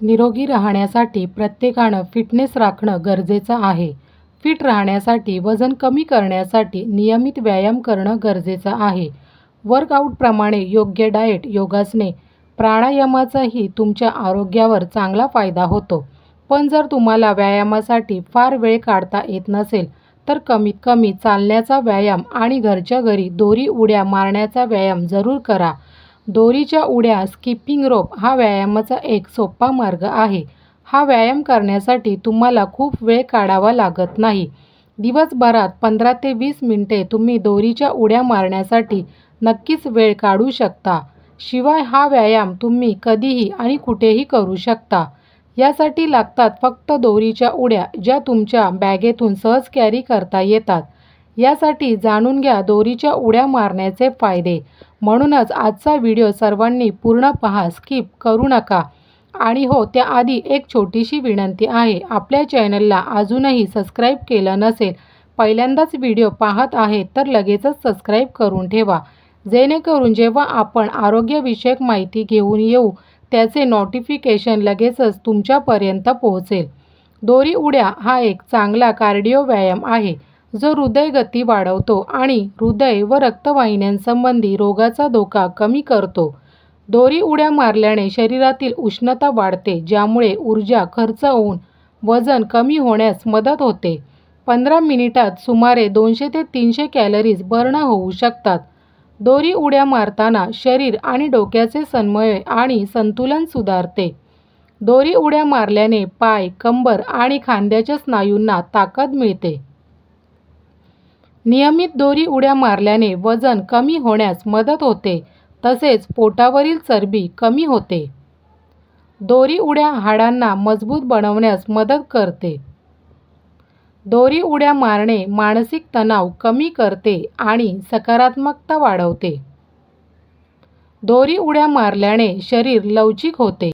निरोगी राहण्यासाठी प्रत्येकानं फिटनेस राखणं गरजेचं आहे. फिट राहण्यासाठी, वजन कमी करण्यासाठी नियमित व्यायाम करणं गरजेचं आहे. वर्कआउटप्रमाणे योग्य डाएट, योगासने, प्राणायामाचाही तुमच्या आरोग्यावर चांगला फायदा होतो. पण जर तुम्हाला व्यायामासाठी फार वेळ काढता येत नसेल, तर कमीत कमी चालण्याचा व्यायाम आणि घरच्या घरी दोरी उड्या मारण्याचा व्यायाम जरूर करा. दोरीच्या उड्या स्किपिंग रोप हा व्यायामाचा एक सोपा मार्ग आहे. हा व्यायाम करण्यासाठी तुम्हाला खूप वेळ काढावा लागत नाही. दिवसभरात पंधरा ते वीस मिनटे तुम्ही दोरीच्या उड्या मारण्यासाठी नक्कीच वेळ काढू शकता. शिवाय हा व्यायाम तुम्ही कधीही आणि कुठेही करू शकता. यासाठी लागतात फक्त दोरीच्या उड्या ज्या तुमच्या बॅगेतून सहज कॅरी करता येतात. यासाठी जाणून घ्या दोरीच्या उड्या मारण्याचे फायदे. म्हणूनच आजचा व्हिडिओ सर्वांनी पूर्ण पहा, स्किप करू नका. आणि हो त्याआधी एक छोटीशी विनंती आहे. आपल्या चॅनलला अजूनही सबस्क्राईब केलं नसेल, पहिल्यांदाच व्हिडिओ पाहत आहे तर लगेचच सबस्क्राईब करून ठेवा, जेणेकरून जेव्हा आपण आरोग्यविषयक माहिती घेऊन येऊ त्याचे नोटिफिकेशन लगेचच तुमच्यापर्यंत पोहोचेल. दोरी उड्या हा एक चांगला कार्डिओ व्यायाम आहे, जो हृदयगती वाढवतो आणि हृदय व रक्तवाहिन्यांसंबंधी रोगाचा धोका कमी करतो. दोरी उड्या मारल्याने शरीरातील उष्णता वाढते, ज्यामुळे ऊर्जा खर्च होऊन वजन कमी होण्यास मदत होते. पंधरा मिनिटात सुमारे दोनशे ते तीनशे कॅलरीज बर्न होऊ शकतात. दोरी उड्या मारताना शरीर आणि डोक्याचे सन्मय आणि संतुलन सुधारते. दोरी उड्या मारल्याने पाय, कंबर आणि खांद्याच्या स्नायूंना ताकद मिळते. नियमित दोरी उड्या मारल्याने वजन कमी होण्यास मदत होते तसेच पोटावरील चरबी कमी होते. दोरी उड्या हाडांना मजबूत बनवण्यास मदत करते. दोरी उड्या मारणे मानसिक तणाव कमी करते आणि सकारात्मकता वाढवते. दोरी उड्या मारल्याने शरीर लवचिक होते.